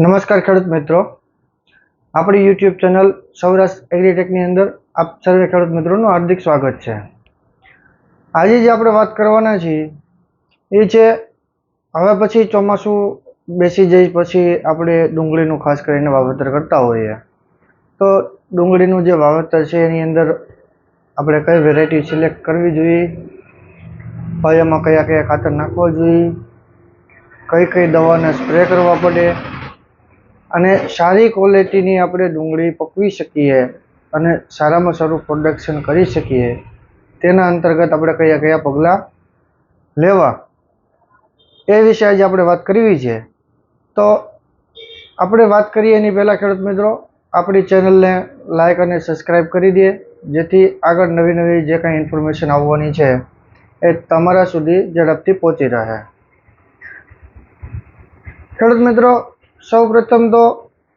નમસ્કાર ખેડૂત મિત્રો. આપણી યુટ્યુબ ચેનલ સૌરાષ્ટ્ર એગ્રીટેકની અંદર આપ સર્વે ખેડૂત મિત્રોનું હાર્દિક સ્વાગત છે. આજે જે આપણે વાત કરવાના છીએ, એ છે હવે પછી ચોમાસું બેસી જઈ પછી આપણે ડુંગળીનું ખાસ કરીને વાવેતર કરતા હોઈએ. તો ડુંગળીનું જે વાવેતર છે એની અંદર આપણે કઈ વેરાયટી સિલેક્ટ કરવી જોઈએ? પાયામાં કયા કયા ખાતર નાખવા જોઈએ? કઈ કઈ દવાને સ્પ્રે કરવા પડે? અને સારી ક્વોલિટીની આપણે ડુંગળી પકવી શકીએ અને સારામાં સારું પ્રોડક્શન કરી શકીએ. તેના અંતર્ગત આપણે કયા કયા પગલાં લેવા? એ વિશે આજે આપણે વાત કરવી છે. તો આપણે વાત કરીએ એની પહેલાં ખેડૂત મિત્રો, આપણી ચેનલને લાઇક અને સબસ્ક્રાઈબ કરી દે જેથી આગળ નવી નવી જે કાંઈ ઇન્ફોર્મેશન આવવાની છે એ તમારા સુધી ઝડપથી પહોંચી રહે. ખેડૂત મિત્રો સૌ પ્રથમ તો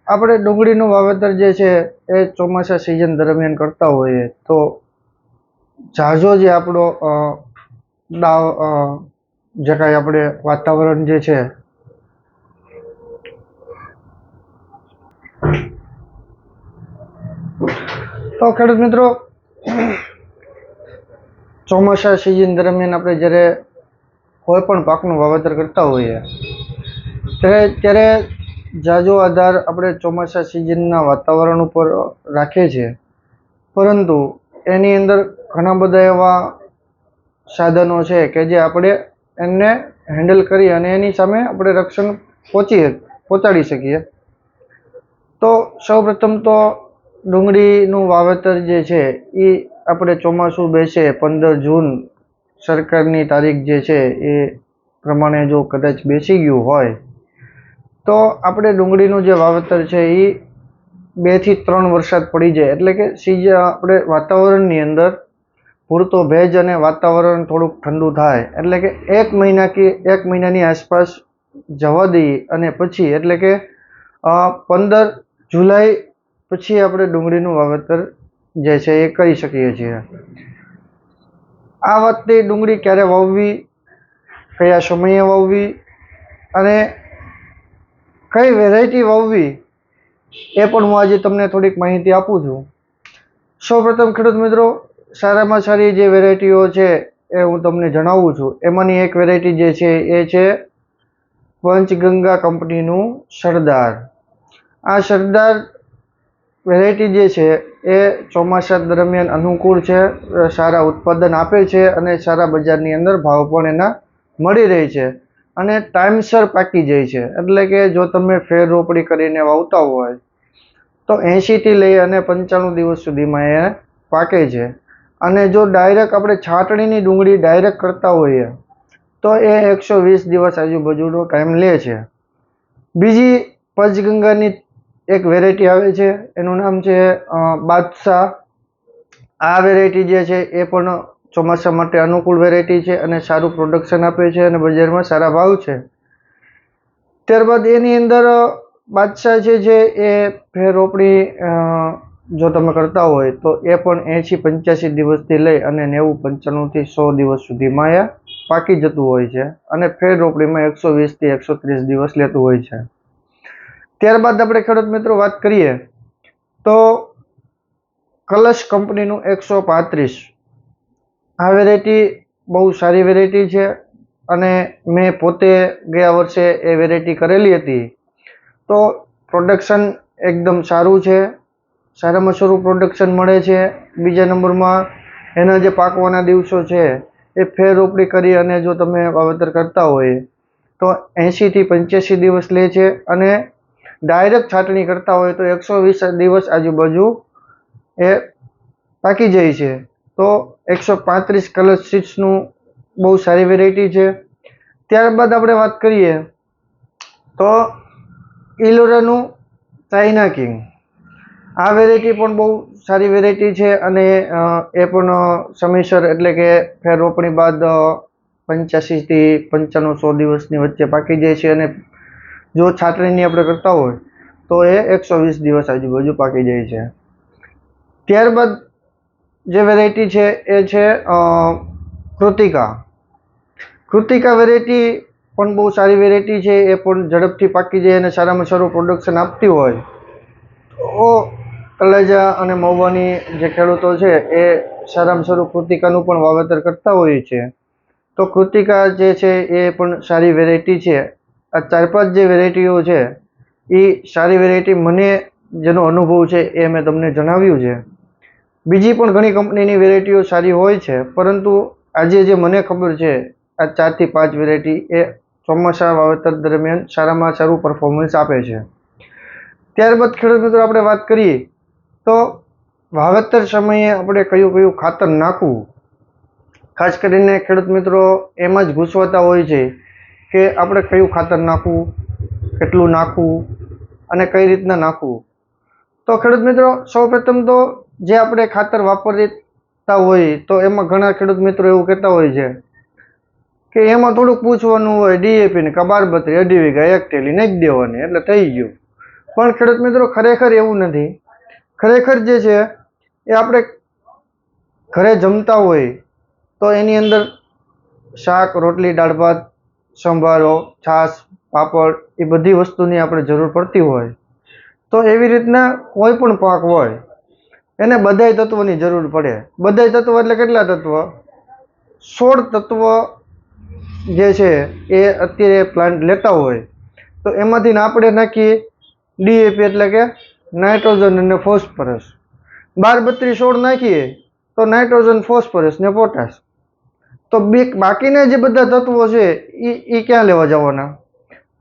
આપણે ડુંગળીનું વાવેતર જે છે એ ચોમાસા સિઝન દરમિયાન કરતા હોઈએ, તો ઝાઝો જે આપણો દાવ જે કાંઈ આપણે વાતાવરણ જે છે, તો ખેડૂત મિત્રો, ચોમાસા સિઝન દરમિયાન આપણે જ્યારે કોઈ પણ પાકનું વાવેતર કરતા હોઈએ, ત્યારે ત્યારે ઝાઝો આધાર આપણે ચોમાસા સિઝનના વાતાવરણ ઉપર રાખીએ છીએ પરંતુ એની અંદર ઘણા બધા એવા સાધનો છે કે જે આપણે એમને હેન્ડલ કરી અને એની સામે આપણે રક્ષણ પહોંચી પહોંચાડી શકીએ. તો સૌપ્રથમ તો ડુંગળીનું વાવેતર જે છે એ આપણે ચોમાસું બેસે પંદર જૂન સરકારની તારીખ જે છે એ પ્રમાણે જો કદાચ બેસી ગયું હોય તો આપણે ડુંગળીનું જે વાવેતર છે એ બેથી ત્રણ વરસાદ પડી જાય. એટલે કે સીઝ આપણે વાતાવરણની અંદર પૂરતો ભેજ અને વાતાવરણ થોડુંક ઠંડુ થાય. એટલે કે એક મહિના કે એક મહિનાની આસપાસ જવા દઈએ અને પછી એટલે કે પંદર જુલાઈ પછી આપણે ડુંગળીનું વાવેતર જે છે એ કરી શકીએ છીએ. આ વખતે ડુંગળી ક્યારે વાવવી? કયા સમયે વાવવી? અને કઈ વેરાયટી વાવવી એ પણ હું આજે તમને થોડીક માહિતી આપું છું. સૌપ્રથમ ખેડૂત મિત્રો, સારામાં સારી જે વેરાયટીઓ છે એ હું તમને જણાવું છું. એમાંની એક વેરાયટી જે છે એ છે પંચગંગા કંપનીનું સરદાર. આ સરદાર વેરાયટી જે છે એ ચોમાસા દરમિયાન અનુકૂળ છે, સારા ઉત્પાદન આપે છે અને સારા બજારની અંદર ભાવ પણ એના મળી રહે છે. અને ટાઈમસર પાકી જાય છે. એટલે કે જો તમે ફેર રોપણી કરીને વાવતા હોય, તો એંશીથી લઈ અને પંચાણું દિવસ સુધીમાં એ પાકે છે. અને જો ડાયરેક્ટ આપણે છાટણીની ડુંગળી ડાયરેક્ટ કરતા હોઈએ, તો એ એકસો વીસ દિવસ આજુબાજુનો ટાઈમ લે છે. બીજી પંચગંગાની એક વેરાયટી આવે છે, એનું નામ છે બાદશાહ. આ વેરાયટી જે છે, એ પણ ચોમાસા માટે અનુકૂળ વેરાયટી છે અને સારું પ્રોડક્શન આપે છે અને બજારમાં સારા ભાવ છે. ત્યારબાદ એની અંદર બાદશાહ છે જે, એ ફેર રોપણી જો તમે કરતા હોય તો એ પણ એંશી પંચ્યાસી દિવસથી લઈ અને નેવું પંચાણુંથી સો દિવસ સુધીમાં એ પાકી જતું હોય છે અને ફેર રોપણીમાં એકસો વીસથી એકસો ત્રીસ દિવસ લેતું હોય છે. ત્યારબાદ આપણે ખેડૂત મિત્રો વાત કરીએ તો કલશ કંપનીનું એકસો પાંત્રીસ આ વેરાયટી બહુ સારી વેરાયટી છે અને મેં પોતે ગયા વર્ષે એ વેરાયટી કરેલી હતી. તો પ્રોડક્શન એકદમ સારું છે, સારામાં સારું પ્રોડક્શન મળે છે. બીજા નંબરમાં એના જે પાકવાના દિવસો છે એ ફેર રોપણી કરી અને જો તમે વાવેતર કરતા હોય તો એંશીથી પંચ્યાસી દિવસ લે છે અને ડાયરેક્ટ છાટણી કરતા હોય તો એકસો વીસ દિવસ આજુબાજુ એ પાકી જાય છે. તો એકસો પાંત્રીસ કલર સીટ્સનું બહુ સારી વેરાયટી છે. ત્યારબાદ આપણે વાત કરીએ તો ઇલોરાનું ચાઇના કિંગ. આ વેરાયટી પણ બહુ સારી વેરાયટી છે અને એ પણ સમયસર એટલે કે ફેર રોપણી બાદ પંચ્યાસીથી પંચાણું સો દિવસની વચ્ચે પાકી જાય છે અને જો છાટણીની આપણે કરતા હોય તો એ એકસો વીસ દિવસ આજુબાજુ પાકી જાય છે. ત્યારબાદ જે વેરાયટી છે એ છે કૃતિકા. કૃતિકા વેરાયટી પણ બહુ સારી વેરાયટી છે, એ પણ ઝડપથી પાકી જાય અને સારામાં સારું પ્રોડક્શન આપતી હોય. તો કલેજા અને મહુવાની જે ખેડૂતો છે, એ સારામાં સારું કૃતિકાનું પણ વાવેતર કરતા હોય છે. તો કૃતિકા જે છે, એ પણ સારી વેરાયટી છે. આ ચાર પાંચ જે વેરાયટીઓ છે એ સારી વેરાયટી મને જેનો અનુભવ છે, એ મેં તમને જણાવ્યું છે. બીજી પણ ઘણી કંપનીની વેરાયટીઓ સારી હોય છે, પરંતુ આજે જે મને ખબર છે, આ ચારથી પાંચ વેરાયટી એ ચોમાસા વાવેતર દરમિયાન સારામાં સારું પરફોર્મન્સ આપે છે. ત્યારબાદ ખેડૂત મિત્રો આપણે વાત કરીએ, તો વાવેતર સમયે આપણે કયું કયું ખાતર નાખવું? ખાસ કરીને ખેડૂત મિત્રો એમાં જ ઘૂસવાતા હોય છે કે આપણે કયું ખાતર નાખવું, કેટલું નાખવું અને કઈ રીતના નાખવું? તો ખેડૂત મિત્રો, સૌપ્રથમ તો જે આપણે ખાતર વાપરતા હોય તો એમાં ઘણા ખેડૂત મિત્રો એવું કહેતા હોય છે કે એમાં થોડુંક પૂછવાનું હોય ડીએપી ને, કબાર બત્રી, અઢી વીઘા, એક ટેલી નાખી દેવાની, એટલે થઈ ગયું. પણ ખેડૂત મિત્રો, ખરેખર એવું નથી. ખરેખર જે છે, એ આપણે ઘરે જમતા હોય તો એની અંદર શાક, રોટલી, દાળ ભાત, સંભારો, છાશ, પાપડ, એ બધી વસ્તુની આપણે જરૂર પડતી હોય. તો એવી રીતના કોઈ પણ પાક હોય એને બધાય તત્વોની જરૂર પડે. બધાય તત્વ એટલે કેટલા તત્વ? સોળ તત્વ જે છે, એ અત્યારે પ્લાન્ટ લેતા હોય. તો એમાંથી આપણે નાખીએ ડીએપી એટલે કે નાઇટ્રોજન અને ફોસ્ફરસ. બાર બત્રીસ સોળ નાખીએ તો નાઇટ્રોજન, ફોસ્ફરસ ને પોટાશ. તો બે બાકીના જે બધા તત્વો છે એ એ ક્યાં લેવા જવાના?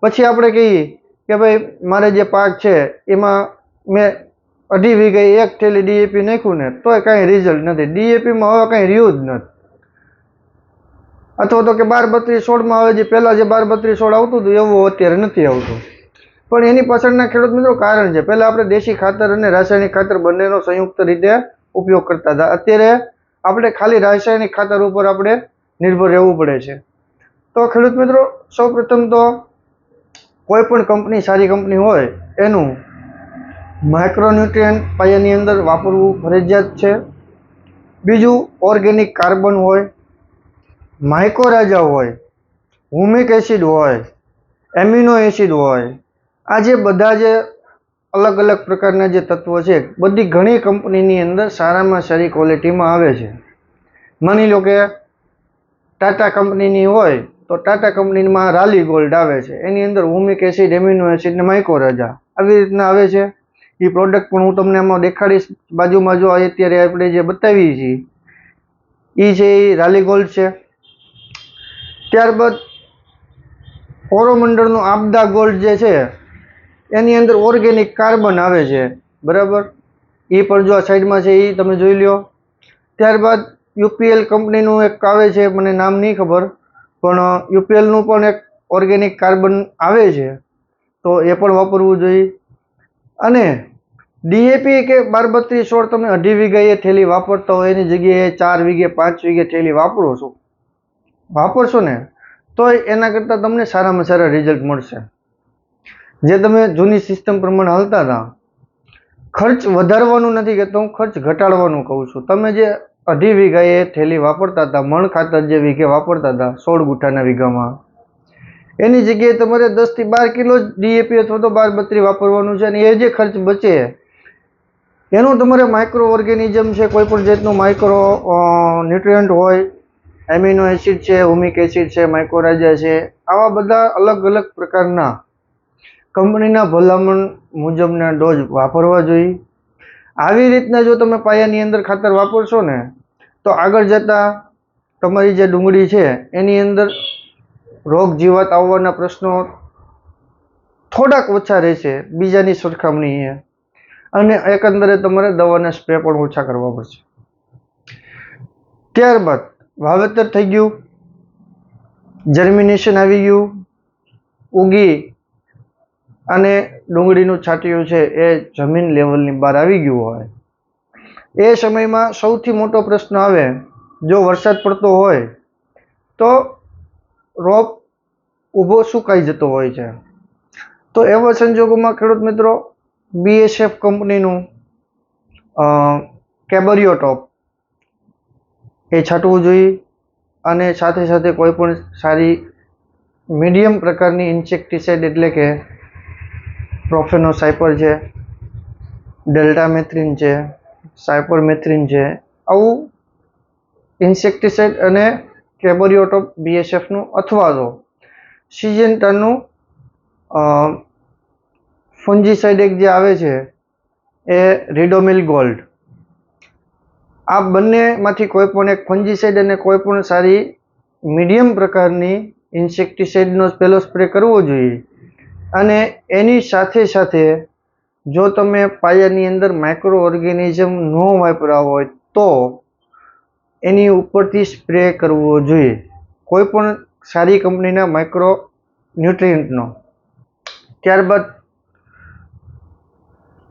પછી આપણે કહીએ કે ભાઈ, મારે જે પાક છે, એમાં મેં અઢી વીઘે એક થેલી ડીએપી નાખ્યું ને, તોય કાંઈ રિઝલ્ટ નથી. ડીએપીમાં હવે કાંઈ રહ્યું જ નથી. અથવા તો કે બાર બત્રીસ સોળમાં હવે જે પહેલાં જે બાર બત્રીસ સોળ આવતું હતું, એવું અત્યારે નથી આવતું. પણ એની પાછળના ખેડૂત મિત્રો કારણ છે, પહેલાં આપણે દેશી ખાતર અને રાસાયણિક ખાતર બંનેનો સંયુક્ત રીતે ઉપયોગ કરતા હતા. અત્યારે આપણે ખાલી રાસાયણિક ખાતર ઉપર આપણે નિર્ભર રહેવું પડે છે. તો ખેડૂત મિત્રો, સૌપ્રથમ તો કોઈ પણ કંપની, સારી કંપની હોય, એનું માઇક્રોન્યુટ્રિયન્ટ પાયાની અંદર વાપરવું ફરજિયાત છે. બીજું, ઓર્ગેનિક કાર્બન હોય માઇકોરાજા હોય, હુમિક એસિડ હોય, એમિનો એસિડ હોય, આ જે બધા જે અલગ અલગ પ્રકારના જે તત્વો છે, બધી ઘણી કંપનીની અંદર સારામાં સારી ક્વોલિટીમાં આવે છે. માની લો કે ટાટા કંપનીની હોય, તો ટાટા કંપનીમાં રાલી ગોલ્ડ આવે છે. એની અંદર હુમિક એસિડ, એમિનો એસિડ ને માઇકોરાજા આવી રીતના આવે છે. એ પ્રોડક્ટ પણ હું તમને આમાં દેખાડીશ. બાજુમાં જો અત્યારે આપણે જે બતાવીએ છીએ એ છે એ રાલી ગોલ્ડ છે. ત્યારબાદ કોરોમંડળનું આપદા ગોલ્ડ જે છે, એની અંદર ઓર્ગેનિક કાર્બન આવે છે. બરાબર? એ પણ જો આ સાઈડમાં છે એ તમે જોઈ લ્યો. ત્યારબાદ યુપીએલ કંપનીનું એક આવે છે, મને નામ નહીં ખબર, પણ યુપીએલનું પણ એક ઓર્ગેનિક કાર્બન આવે છે. તો એ પણ વાપરવું જોઈએ. અને ડીએપી કે બાર બત્રીસ સોળ તમે અઢી વીઘાએ થેલી વાપરતા હોય એની જગ્યાએ ચાર વીઘે, પાંચ વીઘે થેલી વાપરો છો. વાપરશો ને, તો એના કરતાં તમને સારામાં સારા રિઝલ્ટ મળશે. જે તમે જૂની સિસ્ટમ પ્રમાણે હાલતા હતા, ખર્ચ વધારવાનું નથી કહેતો હું ખર્ચ ઘટાડવાનું કહું છું. તમે જે અઢી વીઘાએ થેલી વાપરતા હતા, મણ ખાતર જે વીઘે વાપરતા હતા, સોળ ગુઠાના વીઘામાં એની જગ્યાએ તમારે દસથી બાર કિલો જ ડીએપી અથવા તો બાર બત્રી વાપરવાનું છે અને એ જે ખર્ચ બચે, એનું તમારે માઇક્રો ઓર્ગેનિઝમ છે, કોઈ પણ જાતનું માઇક્રો ન્યુટ્રિયન્ટ હોય એમિનો એસિડ છે હુમિક એસિડ છે માઇક્રોરાજા છે, આવા બધા અલગ અલગ પ્રકારના કંપનીના ભલામણ મુજબના ડોઝ વાપરવા જોઈએ. આવી રીતના જો તમે પાયાની અંદર ખાતર વાપરશો ને, તો આગળ જતાં તમારી જે ડુંગળી છે, એની અંદર રોગ જીવાત આવવાના પ્રશ્નો થોડાક ઓછા રહેશે, બીજાની સરખામણીએ અને એકંદરે તમારે દવાના સ્પ્રે પણ ઓછા કરવા પડશે. ત્યારબાદ વાવેતર થઈ ગયું જર્મિનેશન આવી ગયું, ઉગી અને ડુંગળીનું છાંટિયું છે એ જમીન લેવલની બહાર આવી ગયું હોય. એ સમયમાં સૌથી મોટો પ્રશ્ન આવે, જો વરસાદ પડતો હોય, તો રોપ ઊભો સુકાઈ જતો હોય છે? તો એવા સંજોગોમાં, ખેડૂત મિત્રો બીએસએફ કંપનીનું કેબરિયો ટોપ એ છાંટવું જોઈએ અને સાથે સાથે કોઈ પણ સારી મીડિયમ પ્રકારની ઇન્સેક્ટિસાઇડ એટલે કે પ્રોફેનોસાઇપર છે, ડેલ્ટામેથ્રિન છે, સાયપરમેથ્રિન છે, આવું ઇન્સેક્ટિસાઇડ અને કેબોરિયોટોપ બીએસએફનું અથવા તો સિજેન્ટરનું ફુંજીસાઇડ એક જે આવે છે, એ રીડોમિલ ગોલ્ડ. આ બંનેમાંથી કોઈ પણ એક ફંજીસાઇડ અને કોઈ પણ સારી મીડિયમ પ્રકારની ઇન્સેક્ટિસાઇડનો પહેલો સ્પ્રે કરવો જોઈએ. અને એની સાથે સાથે જો તમે પાયાની અંદર માઇક્રો ઓર્ગેનિઝમ ન વાપરા હોય તો એની ઉપરથી સ્પ્રે કરવો જોઈએ. કોઈ પણ સારી કંપનીના માઇક્રો ન્યુટ્રિયન્ટનો. ત્યારબાદ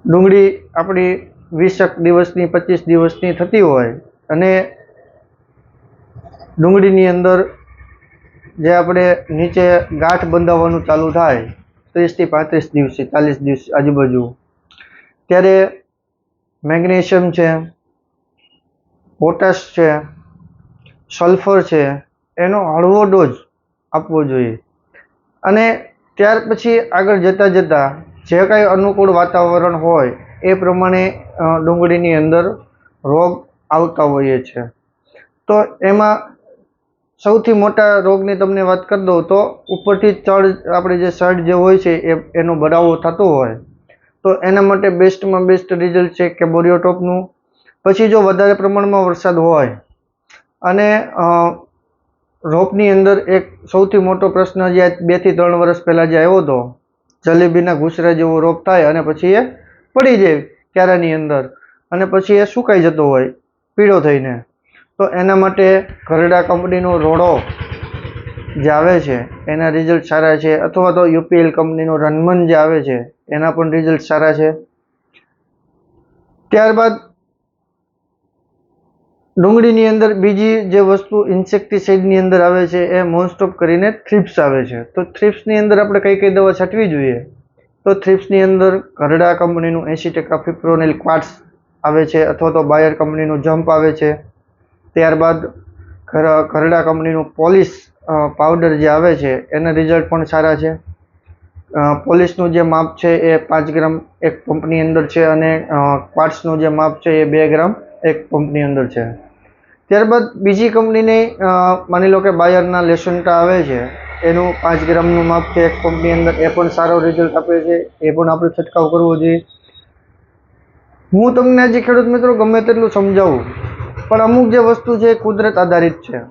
ડુંગળી આપણી વીસેક દિવસની, પચીસ દિવસની થતી હોય અને ડુંગળીની અંદર જે આપણે નીચે ગાંઠ બંધાવવાનું ચાલુ થાય, ત્રીસથી પાંત્રીસ દિવસે, ચાલીસ દિવસ આજુબાજુ. ત્યારે મેગ્નેશિયમ છે પોટાશ છે, સલ્ફર છે, એનો હળવો ડોઝ આપવો જોઈએ. અને ત્યાર પછી આગળ જતાં જતાં જે કાંઈ અનુકૂળ વાતાવરણ હોય એ પ્રમાણે ડુંગળીની અંદર રોગ આવતા હોઈએ છે. તો એમાં સૌથી મોટા રોગની તમને વાત કરી દઉં તો ઉપરથી ચડ, આપણે જે શર્ટ જે હોય છે એ, એનો બરાવો થતો હોય. તો એના માટે બેસ્ટમાં બેસ્ટ રિઝલ્ટ છે કે બોરિયોટોપનું પછી જો વધારે પ્રમાણમાં વરસાદ હોય અને રોપની અંદર એક સૌથી મોટો પ્રશ્ન જે બેથી ત્રણ વર્ષ પહેલાં જે આવ્યો હતો, જલેબીના ઘૂસરા જેવો રોપ થાય અને પછી એ પડી જાય ક્યારાની અંદર અને પછી એ સુકાઈ જતો હોય પીળો થઈને. તો એના માટે ઘરડા કંપનીનો રોડો જે આવે છે, એના રિઝલ્ટ સારા છે અથવા તો યુપીએલ કંપનીનો રનમન જે આવે છે, એના પણ રિઝલ્ટ સારા છે. ત્યારબાદ ડુંગળીની અંદર બીજી જે વસ્તુ ઇન્સેક્ટિસાઇડની અંદર આવે છે, એ મોનસ્ટોપ કરીને થ્રિપ્સ આવે છે. તો થ્રિપ્સની અંદર આપણે કઈ કઈ દવા છાંટવી જોઈએ? તો થ્રિપ્સની અંદર ઘરડા કંપનીનું એંસી ટકા ફિપ્રોનિલ ક્વાર્ટ્સ આવે છે અથવા તો બાયર કંપનીનું જમ્પ આવે છે. ત્યારબાદ ઘરડા કંપનીનું પોલિશ પાવડર જે આવે છે, એના રિઝલ્ટ પણ સારા છે. પોલિશનું જે માપ છે એ પાંચ ગ્રામ એક પંપની અંદર છે અને ક્વાર્ટ્સનું જે માપ છે એ બે ગ્રામ એક પંપની અંદર છે. ત્યારબાદ બીજી કંપનીની માની લો કે બાયરના લેસન્ટા આવે છે, એનું પાંચ ગ્રામનું માપ છે. એક પંપની અંદર એ પણ સારો રિઝલ્ટ આપે છે, એ પણ આપણે છંટકાવ કરવો જોઈએ. હું તમને આજે ખેડૂત મિત્રો ગમે તેટલું સમજાવું, પણ અમુક જે વસ્તુ છે કુદરત આધારિત છે.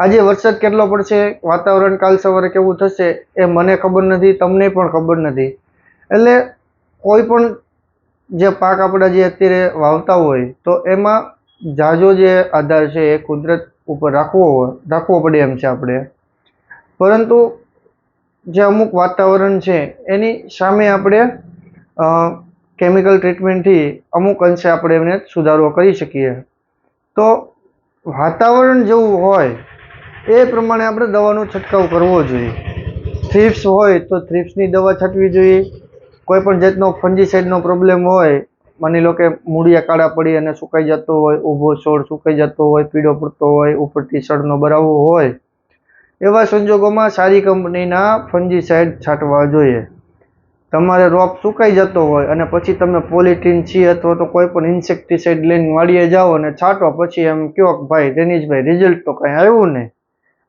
આજે વરસાદ કેટલો પડશે, વાતાવરણ કાલ સવારે કેવું થશે, એ મને ખબર નથી, તમને પણ ખબર નથી. એટલે કોઈ પણ જે પાક આપણે જે અત્યારે વાવતા હોય, તો એમાં ઝાઝો જે આધાર છે એ કુદરત ઉપર રાખવો રાખવો પડે એમ છે આપણે. પરંતુ જે અમુક વાતાવરણ છે, એની સામે આપણે કેમિકલ ટ્રીટમેન્ટથી અમુક અંશે આપણે એમને સુધારો કરી શકીએ. તો વાતાવરણ જેવું હોય, એ પ્રમાણે આપણે દવાનો છંટકાવ કરવો જોઈએ. થ્રિપ્સ હોય તો થ્રિપ્સની દવા છાંટવી જોઈએ. કોઈ પણ જાતનો ફંજીસાઇડનો પ્રોબ્લેમ હોય, માની લો કે મૂળિયા કાળા પડી અને સુકાઈ જતો હોય, ઊભો છોડ સુકાઈ જતો હોય, પીળો પડતો હોય, ઉપરથી સડનો બરાવો હોય, એવા સંજોગોમાં સારી કંપનીના ફંજીસાઇડ છાંટવા જોઈએ. તમારે રોપ સુકાઈ જતો હોય અને પછી તમે પોલિટીન છી અથવા તો કોઈ પણ ઇન્સેક્ટિસાઇડ લઈને વાળીએ જાઓ અને છાંટો, પછી એમ કહો ભાઈ રેનીશભાઈ રિઝલ્ટ તો કાંઈ આવ્યું નહીં.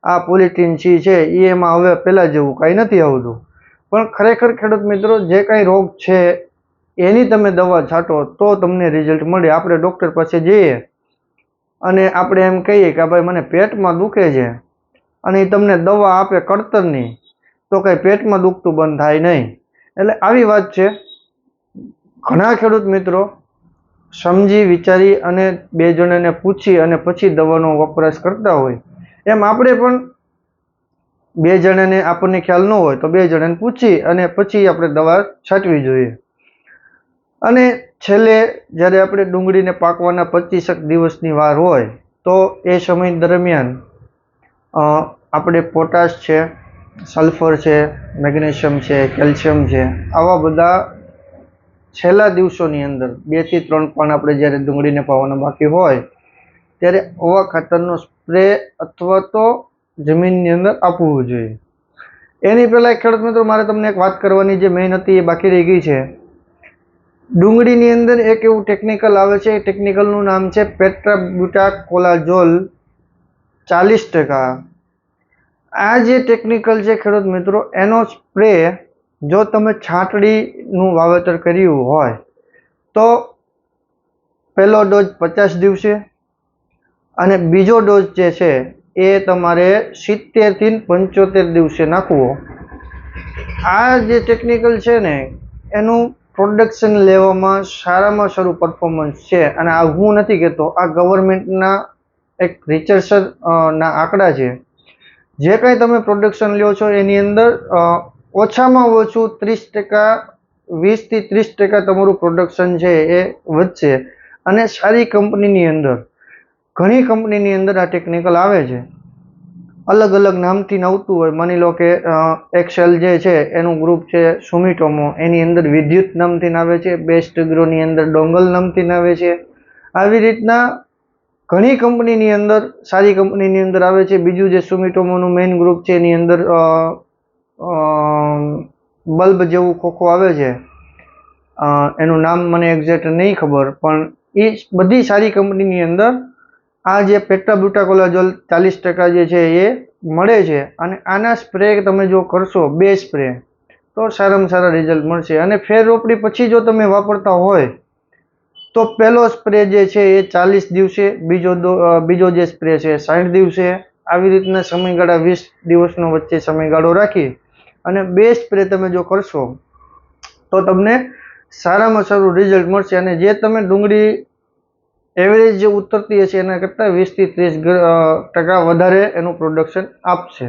આ પોલિટીન છી, છે એ એમાં હવે પહેલાં જેવું કાંઈ નથી આવતું. પણ ખરેખર ખેડૂત મિત્રો, જે કાંઈ રોગ છે, એની તમે દવા છાંટો તો તમને રિઝલ્ટ મળે. આપણે ડૉક્ટર પાસે જઈએ અને આપણે એમ કહીએ કે ભાઈ મને પેટમાં દુખે છે અને એ તમને દવા આપે કળતરની તો કંઈ પેટમાં દુખતું બંધ થાય નહીં. એટલે આવી વાત છે. ઘણા ખેડૂત મિત્રો સમજી, વિચારી અને બે જણાને પૂછી અને પછી દવાનો વપરાશ કરતા હોય. એમ આપણે પણ બે જણાને આપણને ખ્યાલ ન હોય તો બે જણાને પૂછી અને પછી આપણે દવા છાંટવી જોઈએ. અને છેલ્લે જ્યારે આપણે ડુંગળીને પાકવાના પચીસક દિવસની વાર હોય તો એ સમય દરમિયાન આપણે પોટાશ છે, સલ્ફર છે, મેગ્નેશિયમ છે, કેલ્શિયમ છે, આવા બધા છેલ્લા દિવસોની અંદર બેથી ત્રણ પણ આપણે જ્યારે ડુંગળીને પાવાના બાકી હોય, ત્યારે આવા ખાતરનો સ્પ્રે અથવા તો જમીનની અંદર આપવું જોઈએ. એની પહેલાં ખેડૂત મિત્રો, મારે તમને એક વાત કરવાની જે મેઇન હતી એ બાકી રહી ગઈ છે. ડુંગળીની અંદર એક એવું ટેકનિકલ આવે છે, એ ટેકનિકલનું નામ છે પેટ્રાબ્યુટા કોલાજોલ ચાલીસ ટકા. આ જે ટેકનિકલ છે ખેડૂત મિત્રો, એનો સ્પ્રે જો તમે છાંટડીનું વાવેતર કર્યું હોય, તો પહેલો ડોઝ પચાસ દિવસે અને બીજો ડોઝ જે છે એ તમારે સિત્તેરથી પંચોતેર દિવસે નાખવો. આ જે ટેકનિકલ છે ને, એનું પ્રોડક્શન લેવામાં સારામાં સારું પરફોર્મન્સ છે. અને આ હું નથી કહેતો, આ ગવર્મેન્ટના એક રિસર્ચર ના આંકડા છે. જે કાંઈ તમે પ્રોડક્શન લ્યો છો, એની અંદર ઓછામાં ઓછું ત્રીસ ટકા વીસથી ત્રીસ ટકા તમારું પ્રોડક્શન છે એ વધશે. અને સારી કંપનીની અંદર. ઘણી કંપનીની અંદર આ ટેકનિકલ આવે છે. અલગ અલગ નામથી આવતું હોય. માની લો કે એક્સેલ જે છે, એનું ગ્રુપ છે સુમિટોમો એની અંદર વિદ્યુત નામથી આવે છે બેસ્ટ ગ્રોની અંદર ડોંગલ નામથી આવે છે. આવી રીતના ઘણી કંપનીની અંદર, સારી કંપનીની અંદર આવે છે. બીજું જે સુમિટોમોનું મેઇન ગ્રુપ છે, એની અંદર બલ્બ જેવું ખોખો આવે છે. એનું નામ મને એક્ઝેક્ટ નહીં ખબર, પણ એ બધી સારી કંપનીની અંદર આ જે પેટ્રાબ્યુટાકોલાજોલ ચાલીસ ટકા જે છે એ મળે છે અને આના સ્પ્રે તમે જો કરશો, બે સ્પ્રે, તો સારામાં સારા રિઝલ્ટ મળશે. અને ફેર રોપડી પછી જો તમે વાપરતા હોય, તો પહેલો સ્પ્રે જે છે એ ચાલીસ દિવસે, બીજો બીજો જે સ્પ્રે છે સાઠ દિવસે. આવી રીતના સમયગાળા વીસ દિવસનો વચ્ચે સમયગાળો રાખી અને બે સ્પ્રે તમે જો કરશો, તો તમને સારામાં સારું રિઝલ્ટ મળશે. અને જે તમે ડુંગળી એવરેજ જે ઉતરતી હશે એના કરતાં વીસથી ત્રીસ ટકા વધારે એનું પ્રોડક્શન આપશે.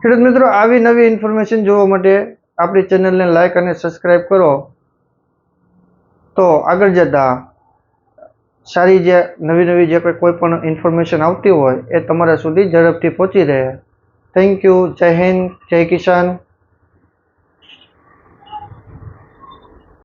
ખેડૂત મિત્રો, આવી નવી ઇન્ફોર્મેશન જોવા માટે આપણી ચેનલને લાઇક અને સબસ્ક્રાઈબ કરો. તો આગળ જતાં સારી જે નવી નવી જે કોઈ પણ ઇન્ફોર્મેશન આવતી હોય એ તમારા સુધી ઝડપથી પહોંચી રહે. થેન્ક યુ જય હિન્દ, જય કિસાન.